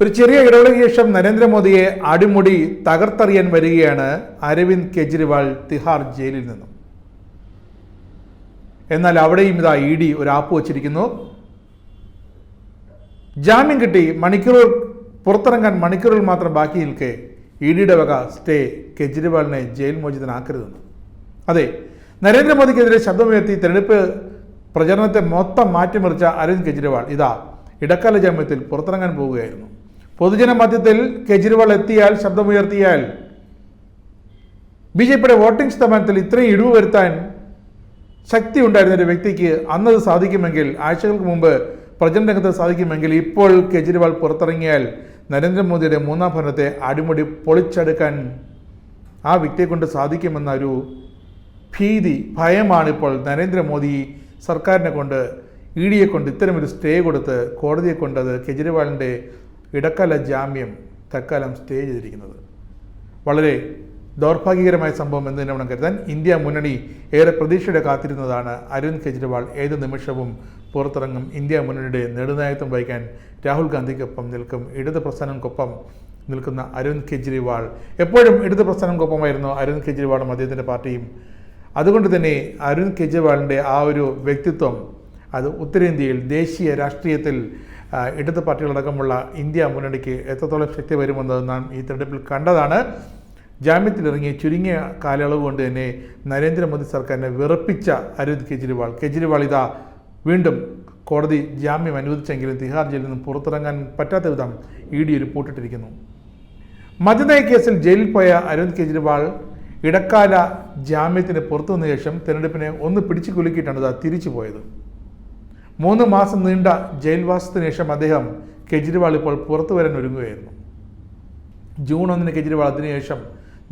ഒരു ചെറിയ ഇടവേളയ്ക്ക് ശേഷം നരേന്ദ്രമോദിയെ അടിമുടി തകർത്തെറിയാൻ വരികയാണ് അരവിന്ദ് കെജ്രിവാൾ തിഹാർ ജയിലിൽ നിന്നും. എന്നാൽ അവിടെയും ഇതാ ഇ ഡി ഒരു ആപ്പ് വച്ചിരിക്കുന്നു. ജാമ്യം കിട്ടി മണിക്കൂറുകൾ പുറത്തിറങ്ങാൻ മണിക്കൂറുകൾ മാത്രം ബാക്കി നിൽക്കെ ഇ ഡിയുടെ വക സ്റ്റേ കെജ്രിവാളിനെ ജയിൽ മോചിതനാക്കരുതെന്ന്. അതെ നരേന്ദ്രമോദിക്കെതിരെ ശബ്ദമുയർത്തി തെരഞ്ഞെടുപ്പ് പ്രചരണത്തെ മൊത്തം മാറ്റിമറിച്ച അരവിന്ദ് കെജ്രിവാൾ ഇതാ ഇടക്കാല ജാമ്യത്തിൽ പുറത്തിറങ്ങാൻ പോവുകയായിരുന്നു. പൊതുജന മധ്യത്തിൽ കെജ്രിവാൾ എത്തിയാൽ ശബ്ദമുയർത്തിയാൽ ബി ജെ പിയുടെ വോട്ടിംഗ് ശതമാനത്തിൽ ഇത്രയും ഇടിവ് വരുത്താൻ ശക്തി ഉണ്ടായിരുന്ന ഒരു വ്യക്തിക്ക് അന്നത് സാധിക്കുമെങ്കിൽ ആഴ്ചകൾക്ക് മുമ്പ് പ്രചരണ രംഗത്ത് സാധിക്കുമെങ്കിൽ ഇപ്പോൾ കെജ്രിവാൾ പുറത്തിറങ്ങിയാൽ നരേന്ദ്രമോദിയുടെ മൂന്നാം ഭരണത്തെ അടിമുടി പൊളിച്ചെടുക്കാൻ ആ വ്യക്തിയെ കൊണ്ട് സാധിക്കുമെന്ന ഒരു ഭീതി ഭയമാണ് ഇപ്പോൾ നരേന്ദ്രമോദി സർക്കാരിനെ കൊണ്ട് ഇ ഡിയെ കൊണ്ട് ഇത്തരമൊരു സ്റ്റേ കൊടുത്ത് കോടതിയെ കൊണ്ടത് കെജ്രിവാളിന്റെ ഇടക്കാല ജാമ്യം തൽക്കാലം സ്റ്റേ ചെയ്തിരിക്കുന്നത്. വളരെ ദൗർഭാഗ്യകരമായ സംഭവം എന്ന് തന്നെ വേണം കരുതാൻ ഇന്ത്യ മുന്നണി ഏറെ പ്രതീക്ഷയുടെ കാത്തിരുന്നതാണ്. അരവിന്ദ് കെജ്രിവാൾ ഏത് നിമിഷവും പുറത്തിറങ്ങും. ഇന്ത്യ മുന്നണിയുടെ നെടുനായത്വം വഹിക്കാൻ രാഹുൽ ഗാന്ധിക്കൊപ്പം നിൽക്കും. ഇടത് പ്രസ്ഥാനങ്ങൾക്കൊപ്പം നിൽക്കുന്ന അരവിന്ദ് കെജ്രിവാൾ എപ്പോഴും ഇടത് പ്രസ്ഥാനങ്ങൾക്കൊപ്പമായിരുന്നു അരവിന്ദ് കെജ്രിവാളും അദ്ദേഹത്തിന്റെ പാർട്ടിയും. അതുകൊണ്ട് തന്നെ അരവിന്ദ് കെജ്രിവാളിന്റെ ആ ഒരു വ്യക്തിത്വം അത് ഉത്തരേന്ത്യയിൽ ദേശീയ രാഷ്ട്രീയത്തിൽ ഇടത് പാർട്ടികളടക്കമുള്ള ഇന്ത്യ മുന്നണിക്ക് എത്രത്തോളം ശക്തി വരുമെന്നത് നാം ഈ തെരഞ്ഞെടുപ്പിൽ കണ്ടതാണ്. ജാമ്യത്തിലിറങ്ങിയ ചുരുങ്ങിയ കാലയളവ് കൊണ്ട് തന്നെ നരേന്ദ്രമോദി സർക്കാരിനെ വിറപ്പിച്ച അരവിന്ദ് കെജ്രിവാൾ. കെജ്രിവാൾ ഇതാ വീണ്ടും കോടതി ജാമ്യം അനുവദിച്ചെങ്കിലും തിഹാർ ജയിലിൽ നിന്നും പുറത്തിറങ്ങാൻ പറ്റാത്ത വിധം ഇ ഡി റിപ്പോർട്ടിട്ടിരിക്കുന്നു. മദ്യനയ കേസിൽ ജയിലിൽ പോയ അരവിന്ദ് കെജ്രിവാൾ ഇടക്കാല ജാമ്യത്തിന് പുറത്തു വന്ന ശേഷം തെരഞ്ഞെടുപ്പിനെ ഒന്ന് പിടിച്ചു കുലുക്കിയിട്ടാണ് ഇതാ തിരിച്ചു പോയത്. മൂന്ന് മാസം നീണ്ട ജയിൽവാസത്തിന് ശേഷം അദ്ദേഹം കെജ്രിവാൾ ഇപ്പോൾ പുറത്തു വരാൻ ഒരുങ്ങുകയായിരുന്നു. ജൂൺ ഒന്നിന് കെജ്രിവാൾ അതിനുശേഷം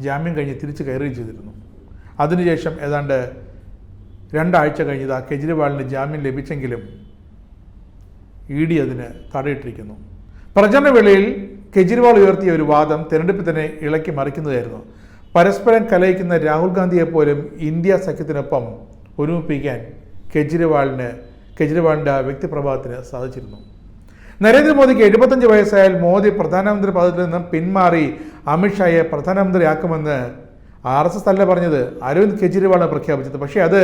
ജാമ്യം കഴിഞ്ഞ് തിരിച്ചു കയറുകയും ചെയ്തിരുന്നു. അതിനുശേഷം ഏതാണ്ട് രണ്ടാഴ്ച കഴിഞ്ഞത് കെജ്രിവാളിന് ജാമ്യം ലഭിച്ചെങ്കിലും ഇ ഡി അതിന് തടയിട്ടിരിക്കുന്നു. പ്രചരണവേളയിൽ കെജ്രിവാൾ ഉയർത്തിയ ഒരു വാദം തെരഞ്ഞെടുപ്പ് തന്നെ ഇളക്കി മറിക്കുന്നതായിരുന്നു. പരസ്പരം കലയിക്കുന്ന രാഹുൽ ഗാന്ധിയെപ്പോലും ഇന്ത്യ സഖ്യത്തിനൊപ്പം ഒരുമിപ്പിക്കാൻ കെജ്രിവാളിന് കെജ്രിവാളിന്റെ ആ വ്യക്തിപ്രഭാവത്തിന് സാധിച്ചിരുന്നു. നരേന്ദ്രമോദിക്ക് എഴുപത്തഞ്ച് വയസ്സായാൽ മോദി പ്രധാനമന്ത്രി പദത്തിൽ നിന്നും പിന്മാറി അമിത്ഷായെ പ്രധാനമന്ത്രിയാക്കുമെന്ന് ആർ എസ് എസ് അല്ല പറഞ്ഞത് അരവിന്ദ് കെജ്രിവാളാണ് പ്രഖ്യാപിച്ചത്. പക്ഷേ അത്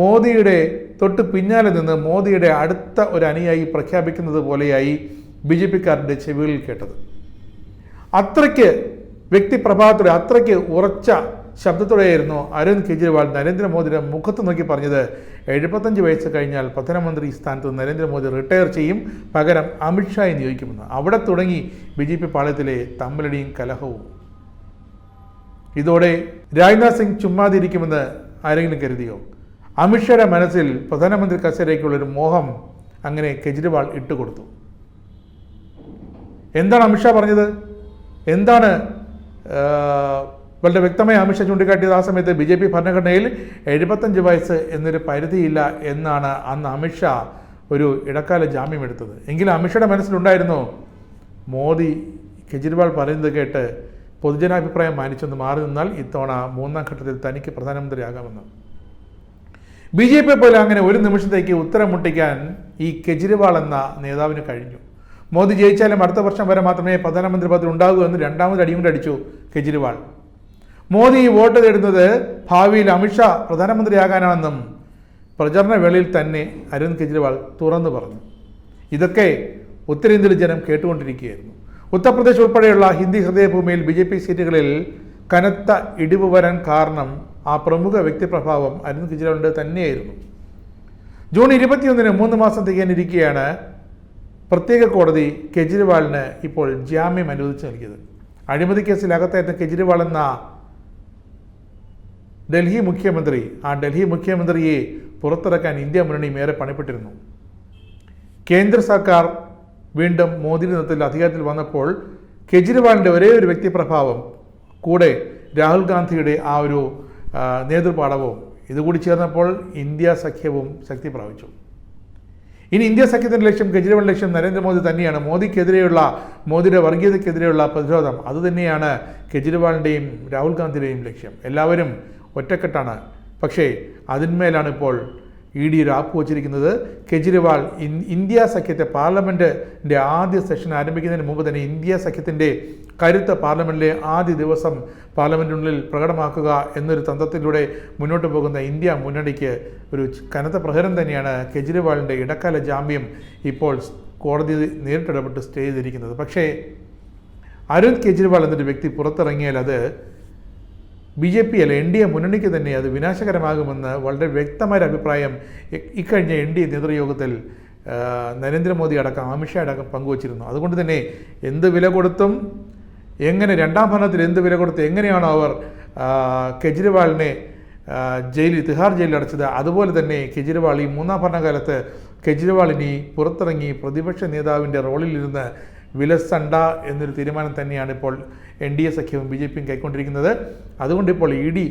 മോദിയുടെ തൊട്ട് പിന്നാലെ നിന്ന് മോദിയുടെ അടുത്ത ഒരു അണിയായി പ്രഖ്യാപിക്കുന്നത് പോലെയായി ബി ജെ പിക്കാരന്റെ ചെവികളിൽ കേട്ടത്. അത്രയ്ക്ക് വ്യക്തിപ്രഭാവത്തോടെ അത്രയ്ക്ക് ഉറച്ച ശബ്ദത്തോടെയായിരുന്നു അരവിന്ദ് കെജ്രിവാൾ നരേന്ദ്രമോദിയുടെ മുഖത്ത് നോക്കി പറഞ്ഞത്. എഴുപത്തഞ്ച് വയസ്സ് കഴിഞ്ഞാൽ പ്രധാനമന്ത്രി സ്ഥാനത്ത് നരേന്ദ്രമോദി റിട്ടയർ ചെയ്യും പകരം അമിത്ഷായെ നിയോഗിക്കുമെന്ന് അവിടെ തുടങ്ങി ബി ജെ പി പാളയത്തിലെ തമ്മിലടിയും കലഹവും. ഇതോടെ രാജ്നാഥ് സിംഗ് ചുമ്മാതിരിക്കുമെന്ന് ആരെങ്കിലും കരുതിയോ? അമിത്ഷായുടെ മനസ്സിൽ പ്രധാനമന്ത്രി കസേരയ്ക്കുള്ളൊരു മോഹം അങ്ങനെ കെജ്രിവാൾ ഇട്ടുകൊടുത്തു. എന്താണ് അമിത്ഷാ പറഞ്ഞത്? എന്താണ് വളരെ വ്യക്തമായി അമിത്ഷാ ചൂണ്ടിക്കാട്ടിയത് ആ സമയത്ത് ബി ജെ പി ഭരണഘടനയിൽ എഴുപത്തഞ്ച് വയസ്സ് എന്നൊരു പരിധിയില്ല എന്നാണ് അന്ന് അമിത്ഷാ ഒരു ഇടക്കാല ജാമ്യം എടുത്തത്. എങ്കിലും അമിത്ഷയുടെ മനസ്സിലുണ്ടായിരുന്നു മോദി കെജ്രിവാൾ പറയുന്നത് കേട്ട് പൊതുജനാഭിപ്രായം മാനിച്ചൊന്ന് മാറി നിന്നാൽ ഇത്തവണ മൂന്നാം ഘട്ടത്തിൽ തനിക്ക് പ്രധാനമന്ത്രിയാകാമെന്ന്. ബി ജെ പി പോലെ അങ്ങനെ ഒരു നിമിഷത്തേക്ക് ഉത്തരം മുട്ടിക്കാൻ ഈ കെജ്രിവാൾ എന്ന നേതാവിന് കഴിഞ്ഞു. മോദി ജയിച്ചാലും അടുത്ത വർഷം വരെ മാത്രമേ പ്രധാനമന്ത്രി പദവി ഉണ്ടാകൂ എന്ന് രണ്ടാമത് അടിയും അടിച്ചു കെജ്രിവാൾ. മോദി വോട്ട് തേടുന്നത് ഭാവിയിൽ അമിത്ഷാ പ്രധാനമന്ത്രിയാകാനാണെന്നും പ്രചരണ വേളയിൽ തന്നെ അരവിന്ദ് കെജ്രിവാൾ തുറന്നു പറഞ്ഞു. ഇതൊക്കെ ഉത്തരേന്ത്യയിൽ ജനം കേട്ടുകൊണ്ടിരിക്കുകയായിരുന്നു. ഉത്തർപ്രദേശ് ഉൾപ്പെടെയുള്ള ഹിന്ദി ഹൃദയഭൂമിയിൽ ബി ജെ പി സീറ്റുകളിൽ കനത്ത ഇടിവ് വരാൻ കാരണം ആ പ്രമുഖ വ്യക്തിപ്രഭാവം അരവിന്ദ് കെജ്രിവാളിന്റെ തന്നെയായിരുന്നു. ജൂൺ ഇരുപത്തിയൊന്നിന് മൂന്ന് മാസം തികയാനിരിക്കെയാണ് പ്രത്യേക കോടതി കെജ്രിവാളിന് ഇപ്പോൾ ജാമ്യം അനുവദിച്ചു നൽകിയത്. അഴിമതി കേസിൽ അകത്തായിരുന്ന കെജ്രിവാൾ എന്ന ഡൽഹി മുഖ്യമന്ത്രി ആ ഡൽഹി മുഖ്യമന്ത്രിയെ പുറത്തിറക്കാൻ ഇന്ത്യ മുന്നണി ഏറെ പണിപ്പെട്ടിരുന്നു. കേന്ദ്ര സർക്കാർ വീണ്ടും മോദി നേതൃത്വത്തിൽ അധികാരത്തിൽ വന്നപ്പോൾ കെജ്രിവാളിന്റെ ഒരേ ഒരു വ്യക്തിപ്രഭാവം കൂടെ രാഹുൽ ഗാന്ധിയുടെ ആ ഒരു നേതൃപാഠവും ഇതുകൂടി ചേർന്നപ്പോൾ ഇന്ത്യ സഖ്യവും ശക്തി പ്രാപിച്ചു. ഇനി ഇന്ത്യ സഖ്യത്തിന്റെ ലക്ഷ്യം കെജ്രിവാൾ ലക്ഷ്യം നരേന്ദ്രമോദി തന്നെയാണ്. മോദിക്കെതിരെയുള്ള മോദിയുടെ വർഗീയതയ്ക്കെതിരെയുള്ള പ്രതിരോധം അതുതന്നെയാണ് കെജ്രിവാളിന്റെയും രാഹുൽ ഗാന്ധിയുടെയും ലക്ഷ്യം. എല്ലാവരും ഒറ്റക്കെട്ടാണ്. പക്ഷേ അതിന്മേലാണ് ഇപ്പോൾ ഇ ഡി ഒരു ആപ്പ് വച്ചിരിക്കുന്നത്. കെജ്രിവാൾ ഇന്ത്യ സഖ്യത്തെ പാർലമെന്റിന്റെ ആദ്യ സെഷൻ ആരംഭിക്കുന്നതിന് മുമ്പ് തന്നെ ഇന്ത്യ സഖ്യത്തിന്റെ കരുത്ത് പാർലമെന്റിലെ ആദ്യ ദിവസം പാർലമെന്റിനുള്ളിൽ പ്രകടമാക്കുക എന്നൊരു തന്ത്രത്തിലൂടെ മുന്നോട്ട് പോകുന്ന ഇന്ത്യ മുന്നണിക്ക് ഒരു കനത്ത പ്രഹരം തന്നെയാണ് കെജ്രിവാളിന്റെ ഇടക്കാല ജാമ്യം ഇപ്പോൾ കോടതി നേരിട്ടിടപെട്ട് സ്റ്റേ ചെയ്തിരിക്കുന്നത്. പക്ഷേ അരവിന്ദ് കെജ്രിവാൾ എന്നൊരു വ്യക്തി പുറത്തിറങ്ങിയാൽ അത് ബി ജെ പി അല്ല എൻ ഡി എ മുന്നണിക്ക് തന്നെ അത് വിനാശകരമാകുമെന്ന് വളരെ വ്യക്തമായ അഭിപ്രായം ഇക്കഴിഞ്ഞ എൻ ഡി എ നേതൃയോഗത്തിൽ നരേന്ദ്രമോദി അടക്കം അമിത്ഷാ അടക്കം പങ്കുവച്ചിരുന്നു. അതുകൊണ്ട് തന്നെ എന്ത് വില കൊടുത്തും എങ്ങനെ രണ്ടാം ഭരണത്തിൽ എന്ത് വില കൊടുത്ത് എങ്ങനെയാണോ അവർ കെജ്രിവാളിനെ ജയിലിൽ തിഹാർ ജയിലിൽ അടച്ചത് അതുപോലെ തന്നെ കെജ്രിവാൾ ഈ മൂന്നാം ഭരണകാലത്ത് കെജ്രിവാൾ ഇനി പുറത്തിറങ്ങി പ്രതിപക്ഷ നേതാവിന്റെ റോളിലിരുന്ന് വിലസണ്ട എന്നൊരു തീരുമാനം തന്നെയാണ് ഇപ്പോൾ എൻ ഡി എ സഖ്യവും ബി ജെ പിയും കൈക്കൊണ്ടിരിക്കുന്നത്. അതുകൊണ്ട് ഇപ്പോൾ ഇ ഡി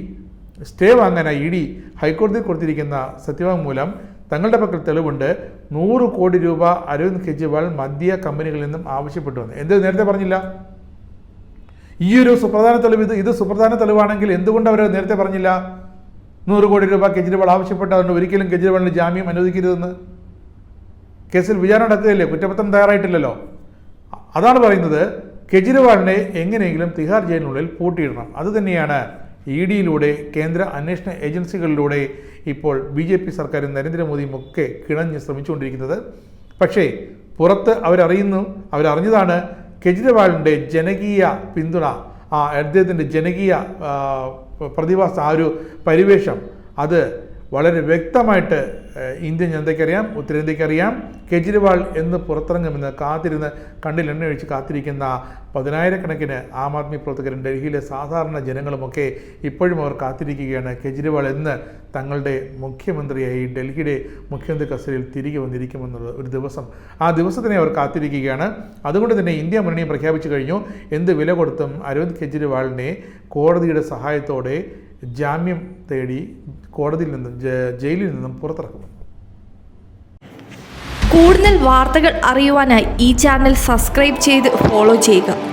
സ്റ്റേ വാങ്ങാനായി ഇ ഡി ഹൈക്കോടതിയിൽ കൊടുത്തിരിക്കുന്ന സത്യവാങ്മൂലം തങ്ങളുടെ പക്കൽ തെളിവുണ്ട്. നൂറ് കോടി രൂപ അരവിന്ദ് കെജ്രിവാൾ മദ്യ കമ്പനികളിൽ നിന്നും ആവശ്യപ്പെട്ടു വന്നു എന്ത് നേരത്തെ പറഞ്ഞില്ല? ഈ ഒരു സുപ്രധാന തെളിവ് ഇത് ഇത് സുപ്രധാന തെളിവാണെങ്കിൽ എന്തുകൊണ്ട് അവർ നേരത്തെ പറഞ്ഞില്ല? നൂറ് കോടി രൂപ കെജ്രിവാൾ ആവശ്യപ്പെട്ടതുകൊണ്ട് ഒരിക്കലും കെജ്രിവാളിന് ജാമ്യം അനുവദിക്കരുതെന്ന്. കേസിൽ വിചാരണ നടക്കുകയല്ലേ? കുറ്റപത്രം തയ്യാറായിട്ടില്ലല്ലോ. അതാണ് പറയുന്നത് കെജ്രിവാളിനെ എങ്ങനെയെങ്കിലും തിഹാർ ജയിലിനുള്ളിൽ പൂട്ടിയിടണം. അതുതന്നെയാണ് ഇ ഡിയിലൂടെ കേന്ദ്ര അന്വേഷണ ഏജൻസികളിലൂടെ ഇപ്പോൾ ബി ജെ പി സർക്കാരും നരേന്ദ്രമോദിയും ഒക്കെ കിണഞ്ഞ് ശ്രമിച്ചുകൊണ്ടിരിക്കുന്നത്. പക്ഷേ പുറത്ത് അവരറിയുന്നു അവരറിഞ്ഞതാണ് കെജ്രിവാളിന്റെ ജനകീയ പിന്തുണ ആ അദ്ദേഹത്തിന്റെ ജനകീയ പ്രതിഭാസ ആ ഒരു പരിവേഷം. അത് വളരെ വ്യക്തമായിട്ട് ഇന്ത്യൻ ജനതയ്ക്കറിയാം ഉത്തരേന്ത്യക്കറിയാം കെജ്രിവാൾ എന്ന് പുറത്തിറങ്ങുമെന്ന് കാത്തിരുന്ന് കണ്ണിൽ എണ്ണ ഒഴിച്ച് കാത്തിരിക്കുന്ന പതിനായിരക്കണക്കിന് ആം ആദ്മി പ്രവർത്തകരും ഡൽഹിയിലെ സാധാരണ ജനങ്ങളുമൊക്കെ ഇപ്പോഴും അവർ കാത്തിരിക്കുകയാണ്. കെജ്രിവാൾ എന്ന് തങ്ങളുടെ മുഖ്യമന്ത്രിയായി ഡൽഹിയുടെ മുഖ്യമന്ത്രി കസ്റ്റഡിയിൽ തിരികെ വന്നിരിക്കുമെന്നുള്ള ഒരു ദിവസം ആ ദിവസത്തിനെ അവർ കാത്തിരിക്കുകയാണ്. അതുകൊണ്ട് തന്നെ ഇന്ത്യ മുന്നണിയും പ്രഖ്യാപിച്ചു കഴിഞ്ഞു. എന്ത് വില കൊടുത്തും അരവിന്ദ് കെജ്രിവാളിനെ കോടതിയുടെ സഹായത്തോടെ ജാമ്യം തേടി കോടതിയിൽ നിന്നും ജയിലിൽ നിന്നും പുറത്തിറക്കുന്നു കൂടുതൽ വാർത്തകൾ അറിയുവാനായി ഈ ചാനൽ സബ്സ്ക്രൈബ് ചെയ്ത് ഫോളോ ചെയ്യുക.